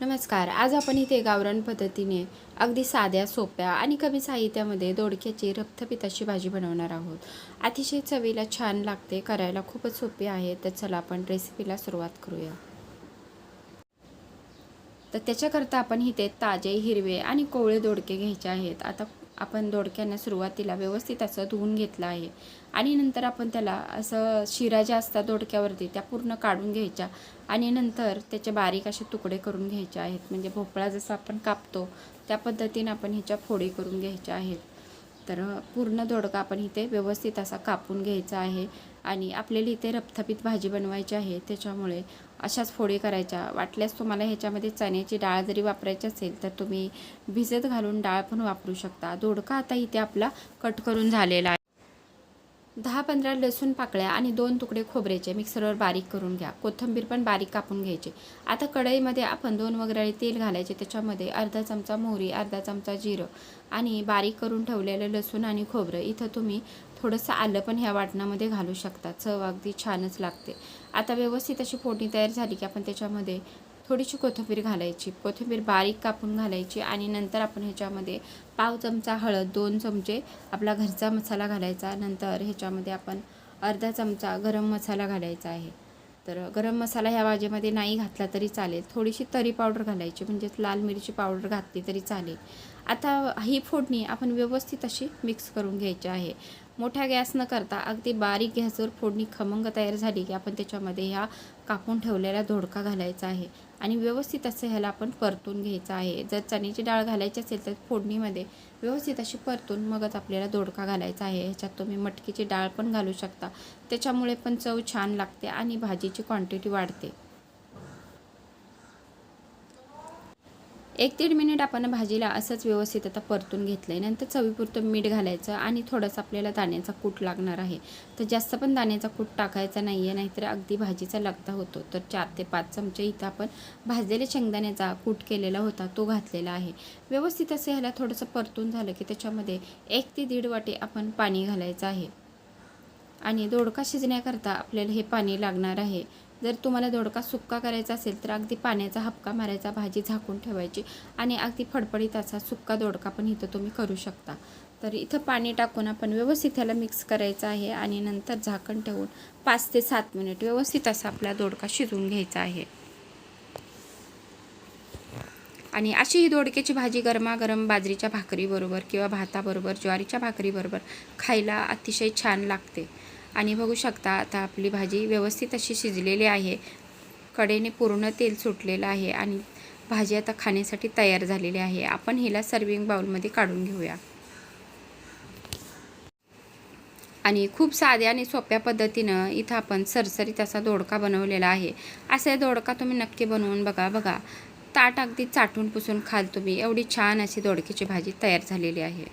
नमस्कार आज आपण इथे गावरान पद्धतीने अगदी साध्या सोप्या आणि कमी साहित्यामध्ये दोडक्याची रक्तपिताची भाजी बनवणार आहोत. अतिशय चवीला छान लागते करायला खूपच सोपी आहे तर चला आपण रेसिपीला सुरुवात करूया. तर त्याच्याकरता आपण इथे ताजे हिरवे आणि कोवळे दोडके घ्यायचे आहेत. आता आपण दोडक्यांना सुरुवातीला व्यवस्थित असं धुवून घेतलं आहे. आणि नंतर आपण त्याला असं शिरा ज्या असतात दोडक्यावरती त्या पूर्ण काढून घ्यायच्या. आणि नंतर त्याचे बारीक असे तुकडे करून घ्यायचे आहेत. म्हणजे भोपळा जसा आपण कापतो त्या पद्धतीने आपण ह्याच्या फोडी करून घ्यायच्या आहेत. तर पूर्ण दोडका आपण इथे व्यवस्थित असा कापून घ्यायचा आहे. आणि आपल्याला इथे रपथपीत भाजी बनवायची आहे. त्याच्यामुळे अशाच फोडी करायच्या. वाटल्यास तुम्हाला ह्याच्यामध्ये चण्याची डाळ जरी वापरायची असेल तर तुम्ही भिजत घालून डाळ पण वापरू शकता. दोडका आता इथे आपला कट करून झालेला आहे. दहा पंधरा लसूण पाकळ्या आणि दोन तुकडे खोबऱ्याचे मिक्सरवर बारीक करून घ्या. कोथिंबीर पण बारीक कापून घ्यायची. आता कढईमध्ये आपण दोन वगैरे तेल घालायचे. त्याच्यामध्ये अर्धा चमचा मोहरी अर्धा चमचा जिरं आणि बारीक करून ठेवलेलं लसूण आणि खोबरं. इथं तुम्ही थोडंसं आलं पण ह्या वाटणामध्ये घालू शकता. चव अगदी छानच लागते. आता व्यवस्थित अशी फोडणी तयार झाली की आपण त्याच्यामध्ये थोडीशी कोथिंबीर घालायची. कोथिंबीर बारीक कापून घालायची आणि नंतर आपण ह्याच्यामध्ये पाव चमचा हळद दोन चमचे आपला घरचा मसाला घालायचा. नंतर ह्याच्यामध्ये आपण अर्धा चमचा गरम मसाला घालायचा आहे. तर गरम मसाला ह्या भाजीमध्ये नाही घातला तरी चालेल. थोडीशी तरी पावडर घालायची म्हणजेच लाल मिरची पावडर घातली तरी चालेल. आता ही फोडणी आपण व्यवस्थित अशी मिक्स करून घ्यायची आहे. मोठ्या गॅस न करता अगदी बारीक गॅसवर फोडणी खमंग तयार झाली की आपण त्याच्यामध्ये ह्या कापून ठेवलेला धोडका घालायचा आहे. आणि व्यवस्थित असं ह्याला आपण परतून घ्यायचं आहे. जर चण्याची डाळ घालायची असेल तर फोडणीमध्ये व्यवस्थित अशी परतून मगच आपल्याला दोडका घालायचा आहे. ह्याच्यात तुम्ही मटकीची डाळ पण घालू शकता. त्याच्यामुळे पण चव छान लागते आणि भाजीची क्वांटिटी वाढते. एक दीड मिनिट आपण भाजीला असंच व्यवस्थित आता परतून घेतलं आहे नंतर चवीपुरतं मीठ घालायचं आणि थोडंसं आपल्याला दाण्याचा कूट लागणार आहे. तर जास्त पण दाण्याचा कूट टाकायचा नाही आहे नाहीतर अगदी भाजीचा लगदा होतो. तर चार ते पाच चमचे इथं आपण भाजलेल्या शेंगदाण्याचा कूट केलेला होता तो घातलेला आहे. व्यवस्थित असं ह्याला थोडंसं परतून झालं की त्याच्यामध्ये एक ते दीड वाटे आपण पाणी घालायचं आहे. आणि दोडका शिजण्याकरता आपल्याला हे पाणी लागणार आहे. जर तुम्हाला दोडका सुक्का करायचा असेल तर अगदी पाण्याचा हपका मारायचा भाजी झाकून ठेवायची आणि अगदी फडफडीत असा सुक्का दोडका पण इथं तुम्ही करू शकता. तर इथं पाणी टाकून आपण व्यवस्थित ह्याला मिक्स करायचं आहे आणि नंतर झाकण ठेवून पाच ते सात मिनिट व्यवस्थित असा आपला दोडका शिजवून घ्यायचा आहे. आणि अशी ही दोडक्याची भाजी गरमागरम बाजरीच्या भाकरीबरोबर किंवा भाताबरोबर ज्वारीच्या भाकरीबरोबर खायला अतिशय छान लागते. आणि बघू शकता आता आपली भाजी व्यवस्थित अशी शिजलेली आहे. कडेने पूर्ण तेल सुटलेलं आहे आणि भाजी आता खाण्यासाठी तयार झालेली आहे. आपण हिला सर्विंग बाउलमध्ये काढून घेऊया. आणि खूप साध्या आणि सोप्या पद्धतीनं इथं आपण सरसरीत असा दोडका बनवलेला आहे. असा दोडका तुम्ही नक्की बनवून बघा बघा. ताट अगदी चाटून पुसून खाल तुम्ही. एवढी छान अशी दोडकीची भाजी तयार झालेली आहे.